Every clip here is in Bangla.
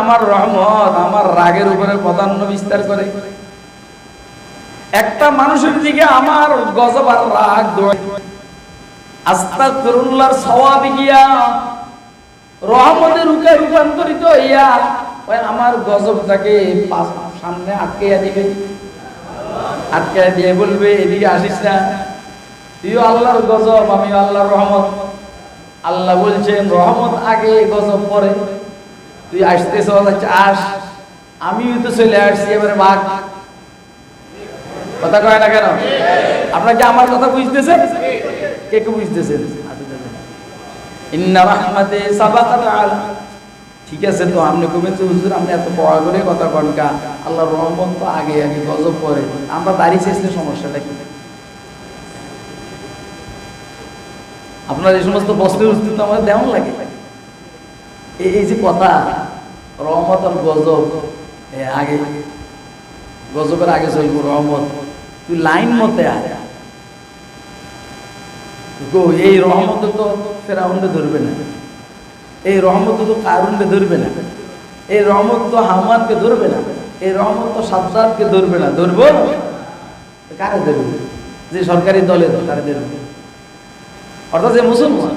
আমার রহমত, আমার রাগের উপরে প্রাধান্য বিস্তার করে। একটা মানুষের দিকে আমার গজব আর রাগ আস্তাগফিরুল্লাহর সওয়াব গিয়া রহমতের রূপে রূপান্তরিত হইয়া আমার গজবটাকে সামনে আটকে দিবে। আটকে দিয়ে বলবে, এদিকে আসিস না। তুইও আল্লাহর গজব আমি আল্লাহর রহমত। আল্লাহ বলছেন, রহমত আগে, গজব পরে। তুই আসতেছ আস। আমিও তো চলে আসছি, এবারে ভাগ। কথা কয় না কেন? আপনার কি আমার কথা বুঝতেছেন? কে কে আলা। ঠিক আছে, তো আপনি কবেন হুজুর, আপনি এত পড়া করে কথা কন কা। আল্লাহর রহমত তো আগে আগে গজব পরে আমরা দাঁড়িয়ে শেষলে সমস্যাটা কি? আপনার এই সমস্ত প্রশ্নের উত্তর তো আমাদের দেওয়ান লাগে। এই যে কথা রহমত আর গজব আগে, গজবের আগে চলবো রহমত। তুই লাইন মতে গো, এই রহমত তো ফেরাউন্ডে ধরবে না। এই রহমত তো কারুনকে ধরবে না। এই রহমত তো হামানকে ধরবে না। এই রহমত তো সাদ্দাতকে ধরবে না। ধরবো? কারে ধরবে? যে সরকারি দলের তারে ধরবে? অর্থাৎ যে মুসলমান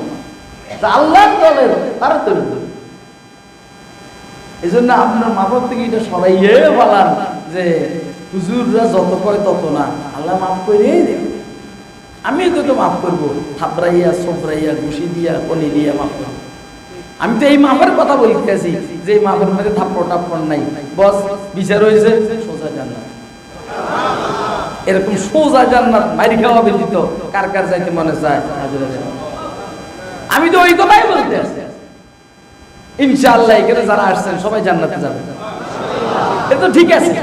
তা আল্লাহর দলের তারা ধরবে? এই জন্য আপনার মাথার থেকে এটা সরাইয়ে বলান যে হুজুররা যত কয় তত না। আল্লাহ মাফ করে দেবে। আমি তো মাফ করব। থাপড়াইয়া, সোপড়াইয়া, ঘুষি দিয়া, কলি দিয়া মাফ করব। আমি তো এই মাফের কথা বলতে আছি যে এই মাফের মধ্যে থাপ্পড় টাপ্পড় নাই। বস, বিচার হয়েছে, সোজা জান্নাত। এরকম সোজা জান্নাত মারি খাওয়া ব্যতীত কার কার যাইতে মনে চায়। আমি তো ওই কথাই বলতে আছি ইনশাআল্লাহ, এখানে যারা আসছেন, সবাই জান্নাতে যাবে। এটা তো ঠিক আছে।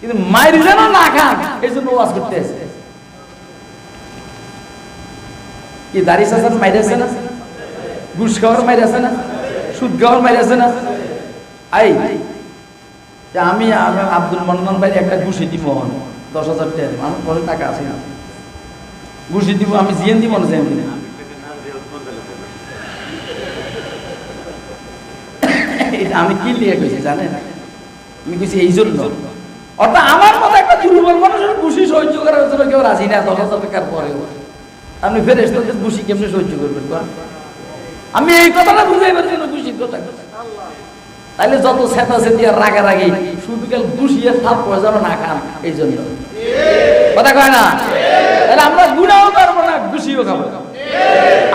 কিন্তু মায়ের যেন না খান এই জন্য ওয়াজ করতে আছে। কি দাড়ি না? ঘুষ খাওয়ার মাইরে আছে না? সুদ খাওয়ার আছে না? আই আমি আব্দুল মন্নান ভাই একটা ঘুষি দিব দশ হাজার টাকা। আমার পরে টাকা আছে ঘুষি দিব, আমি জিএন দিব না জিএন দিব আমি কি লিয়ে কইছি জানেন আমি কইছি এই জন্য অর্থাৎ আমার মতো একটা দুর্বল মানুষের খুশি সহ্য করার জন্য কেউ রাজি না দশ টাকার পরেও আপনি ফেরেস তাদের খুশি কেমনি সহ্য করবেন? আমি এই কথাটা বুঝাইবার জন্য খুশির কথা। তাইলে যত সেতা সেতি আর রাগারাগি শুধু কাল খুশিয়ে থাপ যেন না খান এই জন্য কথা কয় না তাহলে আমরা গুণাও করব না, খুশিও খাব।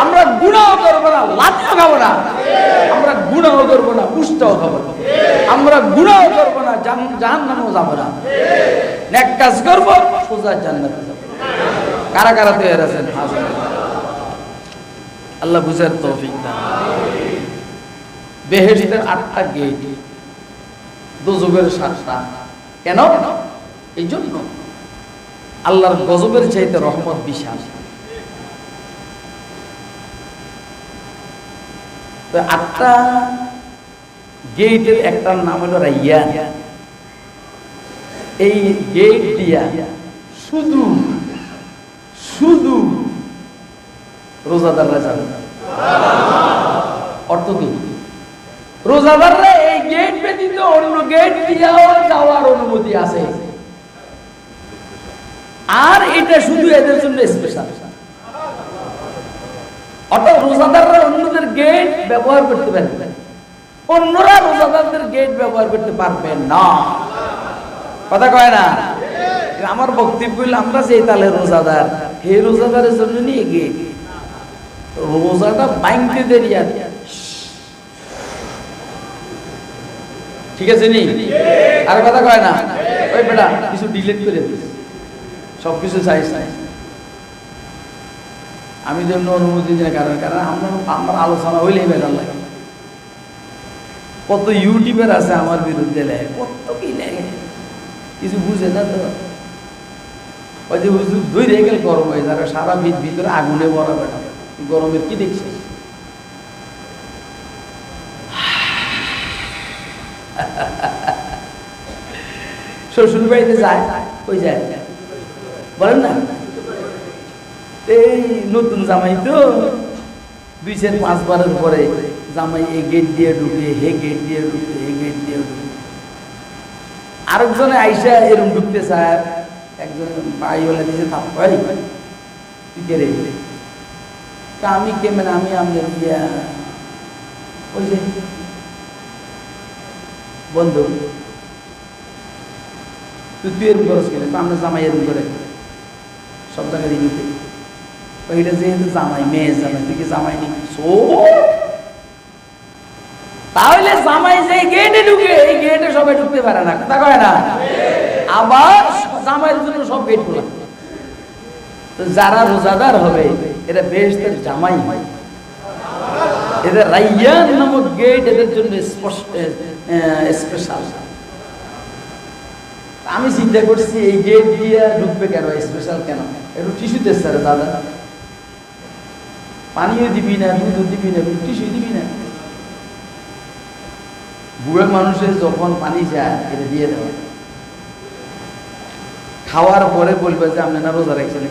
আমরা গুণাও করব না লাঠিও খাব না। আমরা গুণাও করব না, পুষ্টাও খাব না। আমরা গুণাও করব না জাহান নামও যাব না। এক কাজ করব, সোজা যাব। কারা কারা তৈরি আছেন? আল্লাহ বুঝার তৌফিক দান। বেহেশতের আটটা গেট দোজগের সাতটা। কেন? এই জন্য আল্লাহর গজবের চাইতে রহমত বিশাল। তো আটটা গেটের একটার নাম হলো রাইয়া এই গেট দিয়া শুধু শুধু রোজাদাররা যাবে। অর্থ কি? রোজাদাররা এই গেট ব্যতীত অন্য গেট দিয়াও যাওয়ার অনুমতি আছে। আর এটা শুধু এদের জন্য স্পেশাল অর্থাৎ রোজাদাররা অন্যদের গেট ব্যবহার করতে পারবে। অন্যরা রোজাদারদের গেট ব্যবহার করতে পারবে না। কথা কয় না? আমার বক্তব্য হইল, আমরা যে তালে রোজাদার, হে রোজাদারের জন্য নিয়ে গেট রোজাটা বাইংতে দেরি আছে ঠিক আছে নি? আর কথা কয় না? ওই বেটা, কিছু ডিলিট করে দিস। সব কিছু চাই চাই আমি এমনি অনুমতি দিই কারণ কারণ আমরা, আমার আলোচনা হইলেই বেজার লাগে। কত ইউটিউবের আছে আমার বিরুদ্ধে লেগে কত কি লেগে কিছু বুঝে না তো? ওই যে হুজুর দুই রেগেল গরম হয়ে যাবে, সারা ভিত ভিতরে আগুনে বড় বেটা। গরমের কি দেখছিস শ্বশুর বাড়িতে যায়? ওই যায়? বলেন না। এই নতুন জামাই তো। দুই চার পাঁচ বারের পরে জামাই এই গেট দিয়ে ঢুকে, হে গেট দিয়ে ঢুকে, হে গেট দিয়ে ঢুকে। আরেকজনে আইসা এরকম ঢুকতে চায়। একজন ভাই বলে দিয়েছে থাপ ভাই, তুই কে রে? তা আমি কেমন আমি আমাদের ওই যে বন্ধু, তুই তুই এরকম খরচ করে আমরা জামাই এরকম করে সব জায়গায় ওইটা যেহেতু জামাই মেয়ে জামাই তুই কি জামাই নি সো তাহলে জামাই যে গেটে ঢুকে, এই গেটে সবাই ঢুকতে পারে না, কথা কয় না? আবার জামাইয়ের জন্য সব গেট খোলা তো যারা রোজাদার হবে, এরা বেশ তার জামাই হয়। এদের রাইয়ান নামক গেট এদের জন্য স্পেশাল আমি চিন্তা করছি, এই গেট দিয়ে ঢুকবে কেন? স্পেশাল কেন? একটু টিস্যু স্যার, দাদা। পানিও দিবি না দুধও দিবি না টিস্যু দিবি না। বুড়া মানুষের যখন পানি যায় এটা দিয়ে দেওয়া খাওয়ার পরে বলবে যে, আপনি না রোজা রাখছেন?